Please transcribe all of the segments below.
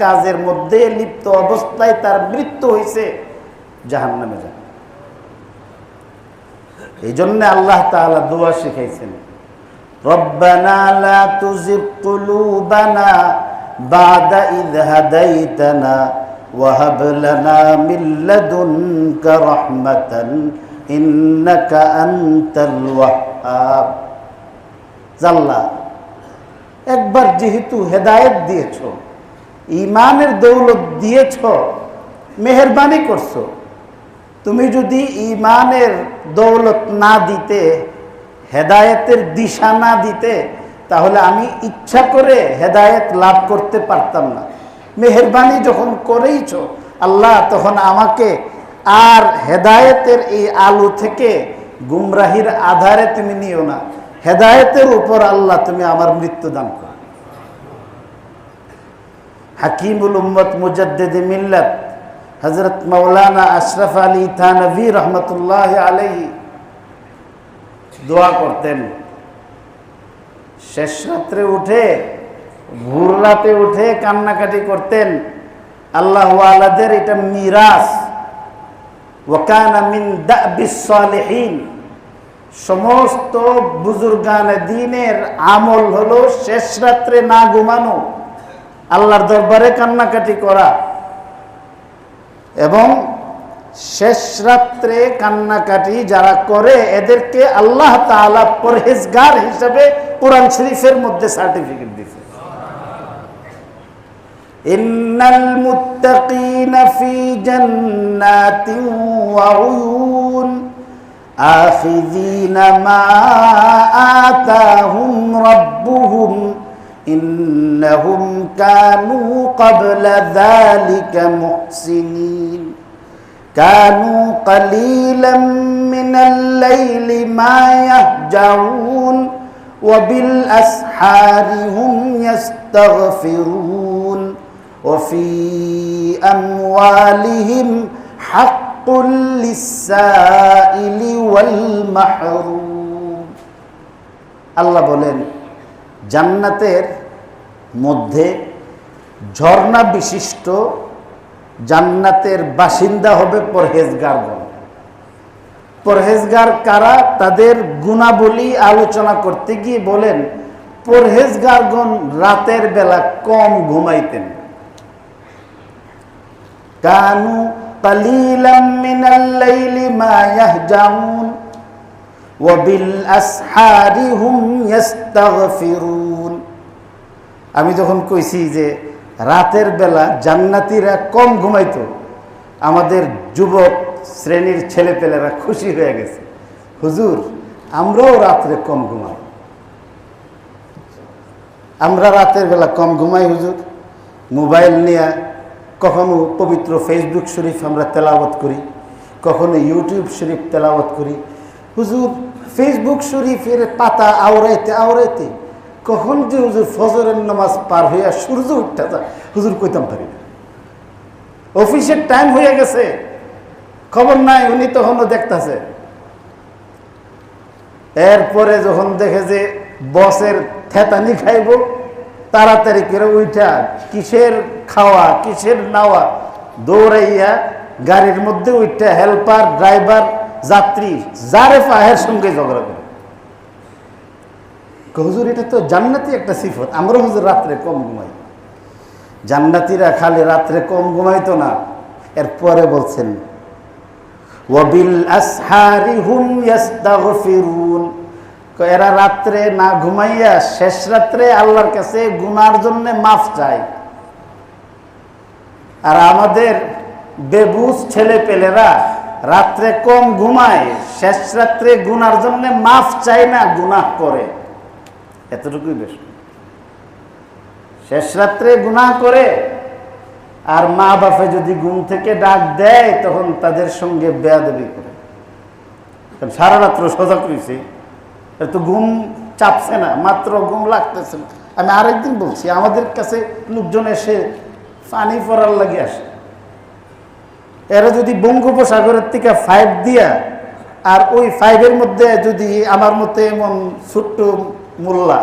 কাজের মধ্যে লিপ্ত অবস্থায় তার মৃত্যু হয়েছে জাহান নামে যান এই জন্য আল্লাহ তাআলা দোয়া শিখাইছেন ربنا لا تزغ قلوبنا بعد إذ هديتنا وهب لنا من لدنك رحمة إنك أنت الوهاب জাল্লা একবার যেহেতু হেদায়েত দিয়েছ ইমানের দৌলত দিয়েছ, মেহরবানি করছ। তুমি যদি ইমানের দৌলত না দিতে, হেদায়েতের দিশা না দিতে, তাহলে আমি ইচ্ছা করে হেদায়েত লাভ করতে পারতাম না। মেহরবানি যখন করেইছ, আল্লাহ তখন আমাকে আর হেদায়েতের এই আলো থেকে গুমরাহির আধারে তুমি নিও না। হেদায়েতের উপর আল্লাহ তুমি আমার মৃত্যু দান করো। হাকিমুল উম্মত মুজাদ্দেদ মিল্লাত হজরত মৌলানা আশরফ আলী থানভী রহমতুল্লাহ আলহী দোয়া করতেন। শেষ রাত্রে উঠে, ভোর রাতে উঠে কান্নাকাটি করতেন। আল্লাহ আলাদের এটা মিরাস সালিহিন। সমস্ত বুজুর্গান দিনের আমল হলো শেষ রাত্রে না ঘুমানো। আল্লাহর দরবারে কান্নাকাটি করা এবং শেষ রাত্রে কান্নাকাটি যারা করে, এদেরকে আল্লাহ তাআলা পরহেজগার হিসাবে কোরআন শরীফের মধ্যে সার্টিফিকেট দিছে ইন্নাল মা আতাহুম রাব্বুহুম। إنهم كانوا قبل ذلك محسنين كانوا قليلا من الليل ما يهجعون وبالأسحار هم يستغفرون وفي أموالهم حق للسائل والمحروم الله বলেন জান্নাতের মধ্যে ঝর্ণা বিশিষ্ট জান্নাতের বাসিন্দা হবে পরহেজগারগণ পরহেজগার কারা তাদের গুণাবলী আলোচনা করতে গিয়ে বলেন পরহেজগারগণ রাতের বেলা কম ঘুমাইতেন কানু قليلا من الليل ما يهجعون وبالأسحار هم يستغفرون আমি যখন কইছি যে রাতের বেলা জান্নাতিরা কম ঘুমাইতো, আমাদের যুবক শ্রেণির ছেলেপেলেরা খুশি হয়ে গেছে। হুজুর, আমরাও রাত্রে কম ঘুমাই। আমরা রাতের বেলা কম ঘুমাই, হুজুর। মোবাইল নিয়ে কখনো পবিত্র ফেসবুক শরীফ আমরা তেলাওয়াত করি, কখনো ইউটিউব শরীফ তেলাওয়াত করি। হুজুর, ফেসবুক শরীফের পাতা আওড়াইতে আওড়াইতে কখন যে হুজুর ফজরের নামাজ পার হইয়া সূর্য উঠতে যায়, হুজুর কইতাম পারি না। অফিসের টাইম হয়ে গেছে, খবর নাই, উনি তখনও দেখতেছে। এরপরে যখন দেখে যে বসের থেতানি খাইব, তাড়াতাড়ি করে উইঠা কিসের খাওয়া, কিসের নাওয়া, দৌড়াইয়া গাড়ির মধ্যে উইঠা হেল্পার ড্রাইভার যাত্রী, যারে পাহের সঙ্গে ঝগড়া করে। হুজুর, এটা তো জান্নাতি একটা সিফত। আমরা হুজুর রাত্রে কম ঘুমাই। জান্নাতিরা খালি রাত্রে কম ঘুমাইতো না। এরপরে বলছেন হুম এরা রাত্রে না ঘুমাইয়া শেষ রাত্রে আল্লাহর কাছে গুনার জন্য মাফ চায়। আর আমাদের বেবুজ ছেলে পেলেরা রাত্রে কম ঘুমায়, শেষ রাত্রে গুনার জন্য মাফ চায় না, গুনাহ করে। এতটুকুই বেশ। শেষ রাত্রে গুনাহ করে আর মা বাপে যদি ঘুম থেকে ডাক দেয়, তখন তাদের সঙ্গে বেয়াদবি করে। কারণ সারা রাত্র সজাগ রয়েছে। তো ঘুম চাপছে না, মাত্র ঘুম লাগতেছে না। আমি আরেকদিন বলছি, আমাদের কাছে লোকজন এসে পানি পড়ার লাগে আসে। এরা যদি বঙ্গোপসাগরের থেকে ফাইভ দিয়া, আর ওই ফাইভের মধ্যে যদি আমার মতে এমন ছোট্ট মোল্লা,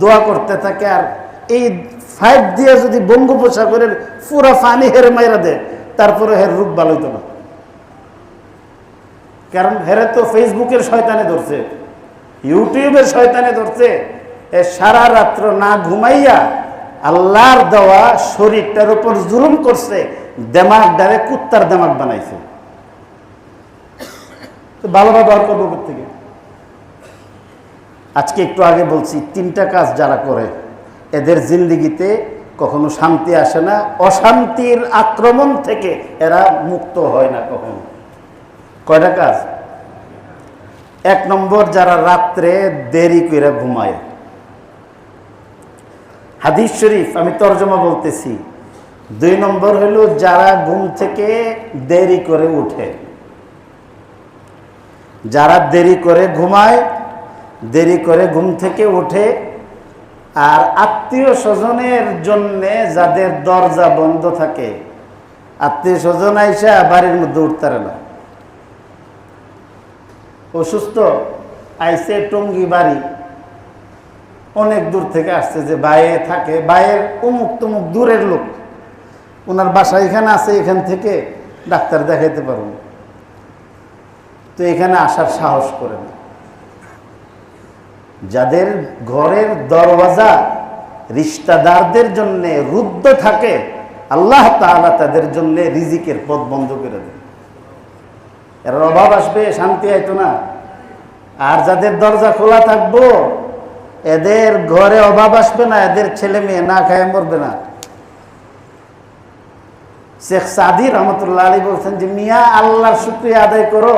দোয়া করতে থাকে আর এই ফাইভ দিয়ে যদি বঙ্গোপসাগরের পুরা ফানি হেরে মাইরা দেয়, তারপরে হের রূপ ভালো হইতো না। কারণ হেরে তো ফেসবুকের শয়তানে ধরছে, ইউটিউবের শয়তানে ধরছে, এ সারা রাত্র না ঘুমাইয়া আল্লাহর দেওয়া শরীরটার উপর জুলুম করছে দেমাগ ডারে কুত্তার দেমাগ বানাইছে। ভালো করব থেকে আজকে একটু আগে বলছি, তিনটা কাজ যারা করে, এদের জিন্দিগিতে কখনো শান্তি আসে না, অশান্তির আক্রমণ থেকে এরা মুক্ত হয় না কখনো। কয়টা কাজ? এক নম্বর, যারা রাত্রে দেরি করে ঘুমায়। হাদিস শরীফ, আমি তর্জমা বলতেছি। দুই নম্বর হলো, যারা ঘুম থেকে দেরি করে উঠে। যারা দেরি করে ঘুমায় দেরি করে ঘুম থেকে উঠে আর আত্মীয় স্বজনের জন্যে যাদের দরজা বন্ধ থাকে, আত্মীয় স্বজন আইসা বাড়ির মধ্যে উঠতারে না। অসুস্থ আইসে টঙ্গি বাড়ি অনেক দূর থেকে আসছে যে বাইরে থাকে, বাইরের অমুক তমুক দূরের লোক, ওনার বাসা এখানে আছে, এখান থেকে ডাক্তার দেখাইতে পারুন। তো এখানে আসার সাহস করে না। যাদের ঘরের দরওয়াজা রিস্তাদারদের জন্য রুদ্ধ থাকে, আল্লাহ তাআলা তাদের জন্য রিজিকের পথ বন্ধ করে দেন এর অভাব আসবে, শান্তি আইতো না। আর যাদের দরজা খোলা থাকব, এদের ঘরে অভাব আসবে না, এদের ছেলে মেয়ে না খায় মরবে না। শেখ সাদি রহমতুল্লাহ আলী বলছেন যে, মিয়া, আল্লাহর শুক্রিয়া আদায় করো।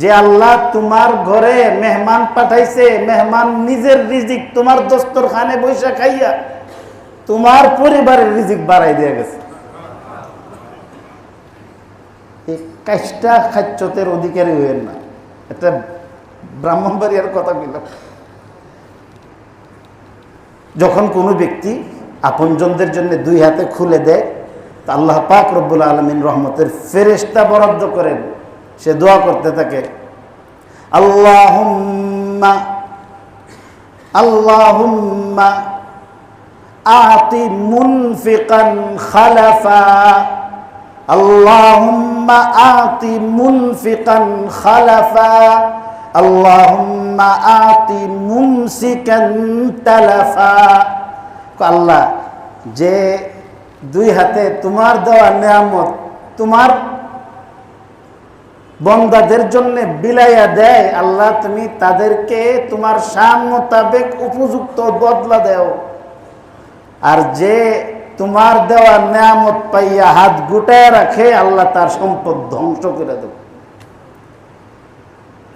যে আল্লাহ তোমার ঘরে মেহমান পাঠাইছে, মেহমান নিজের রিজিক তোমার দস্তর খানে বৈশা খাইয়া তোমার পরিবারের রিজিক বাড়াই দিয়ে গেছে। এই খাচ্যতের অধিকারী হইয়েন না। একটা ব্রাহ্মণবাড়িয়ার কথা বললাম যখন কোনো ব্যক্তি আপনজনদের জন্য দুই হাতে খুলে দেয়, তা আল্লাহ পাক রব্বুল আলমিন রহমতের ফেরেস্তা বরাদ্দ করেন। সে দোয়া করতে থাকে। আল্লাহুম্মা আল্লাহুম্মা, আতি মুনফিকান খালাফা। আল্লাহুম্মা, আতি মুনফিকান খালাফা। আল্লাহুম্মা, আতি মুমসিকান তালাফা। আল্লাহ, যে দুই হাতে তোমার দেওয়া নিয়ামত, তোমার বন্দাদের জন্য বিলাইয়া দেয়, আল্লাহ তুমি তাদেরকে তোমার সাম মোতাবেক উপযুক্ত বদলা দেও। আর যে তোমার দেওয়া নিয়ামত পাইয়া হাত গুটায় রাখে, আল্লাহ তার সম্পদ ধ্বংস করে দেব।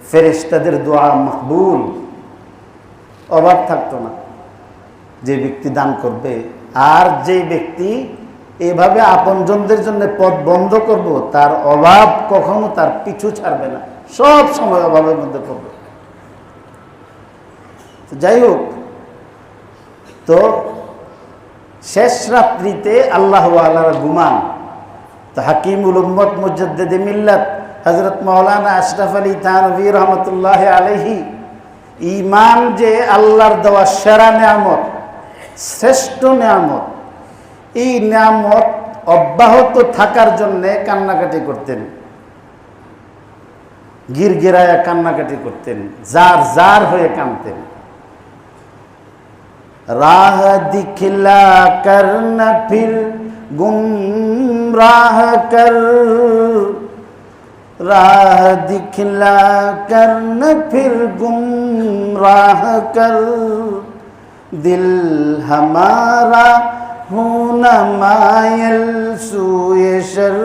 ফেরেস্তাদের দোয়া মাহবুল অভাব থাকতো না যে ব্যক্তি দান করবে। আর যে ব্যক্তি এভাবে আপনজনদের জন্য পথ বন্ধ করব, তার অভাব কখনো তার পিছু ছাড়বে না। সব সময় অভাবের মধ্যে পড়বে। যাই হোক, তো শেষ রাত্রিতে আল্লাহ আল্লাহর গুমান, তো হাকিমুল উম্মত মুজদ্দেদে মিল্লাত হজরত মৌলানা আশরাফ আলী থানভী রহমতুল্লাহ আলহি ইমান যে আল্লাহর দেওয়া সেরা নিয়ামত, শ্রেষ্ঠ নিয়ামত এই নিয়ামত অব্যাহত থাকার জন্যে কান্নাকাটি করতেন। গিরগিরায়া কান্নাকাটি করতেন, যার যার হয়ে কানতেন রাহ দিখিলা কর না ফির কর। রাহ দিখিলা কর না ফির, গুমরাহ কর। দিল হমারা ہونا مائل سوئے شر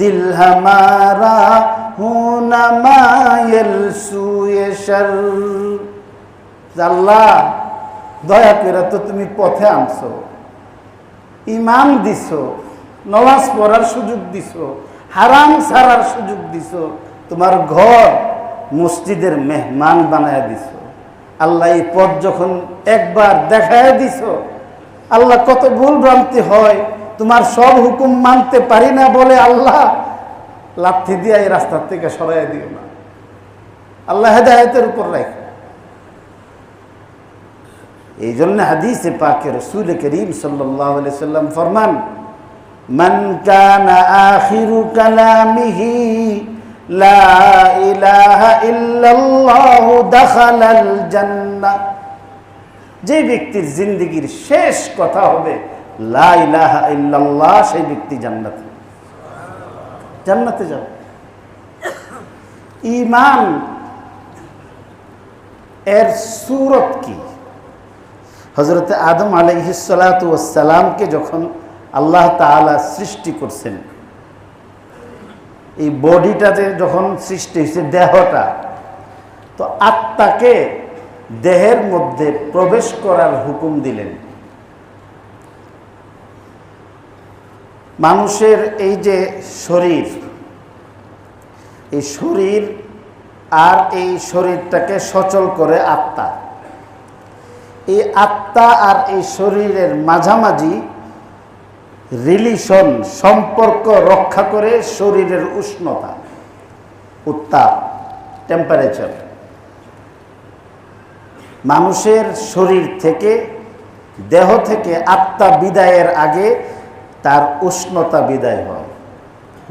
دل ہمارا ہونا مائل سوئے شر আল্লাহ দয়া করে তো তুমি পথে আনছ। ইমাম দিছ, নমাজ পড়ার সুযোগ দিছ, হারাম ছাড়ার সুযোগ দিছ, তোমার ঘর মসজিদের মেহমান বানায় দিছ। আল্লাহ এই পথ যখন একবার দেখায় দিছ আল্লাহ কত ভুল ভ্রান্তি হয় তোমার সব হুকুম মানতে পারি না বলে আল্লাহ লাথি দিয়ে এই রাস্তার থেকে সরাই দিও না আল্লাহ হেদায়তের উপর রাখে এই জন্য হাদিসে পাকে রসুল করিম সাল্লাহ সাল্লাম ফরমান من كان آخر كلامه لا إله إلا الله دخل الجنة যে ব্যক্তির জিন্দগির শেষ কথা হবে, লা ইলাহা ইল্লাল্লাহ, সেই ব্যক্তি জান্নাতে। জান্নাতে যাবে। ইমান এর সুরত কি? হজরত আদম আলহিসালামকে যখন আল্লাহ তাআলা সৃষ্টি করছেন, এই বডিটাতে যখন সৃষ্টি হয়েছে দেহটা, তো আত্মাকে দেহের মধ্যে প্রবেশ করার হুকুম দিলেন। মানুষের এই যে শরীর, এই শরীর আর এই শরীরটাকে সচল করে আত্মা। এই আত্মা আর এই শরীরের মাঝামাঝি রিলিশন, সম্পর্ক রক্ষা করে শরীরের উষ্ণতা, উত্তাপ টেম্পারেচার মানুষের শরীর থেকে, দেহ থেকে আত্মা বিদায়ের আগে তার উষ্ণতা বিদায় হয়।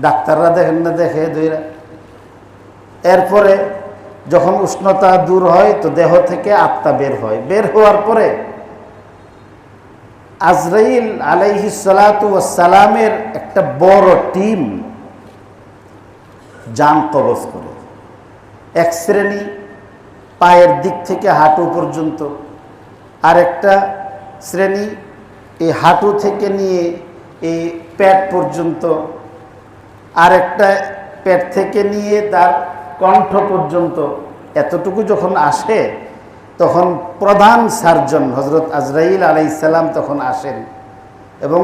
ডাক্তাররা দেখেন না, দেখে দুইরা এরপরে যখন উষ্ণতা দূর হয়, তো দেহ থেকে আত্মা বের হয়। বের হওয়ার পরে আজরাইল আলাইহি সালামের একটা বড় টিম যান কবজ করে। এক শ্রেণি পায়ের দিক থেকে হাঁটু পর্যন্ত। আরেকটা শ্রেণি, এই হাঁটু থেকে নিয়ে এই প্যাট পর্যন্ত। আরেকটা পেট থেকে নিয়ে তার কণ্ঠ পর্যন্ত। এতটুকু যখন আসে, তখন প্রধান সার্জন হজরত আজরাইল আলাইসাল্লাম তখন আসেন। এবং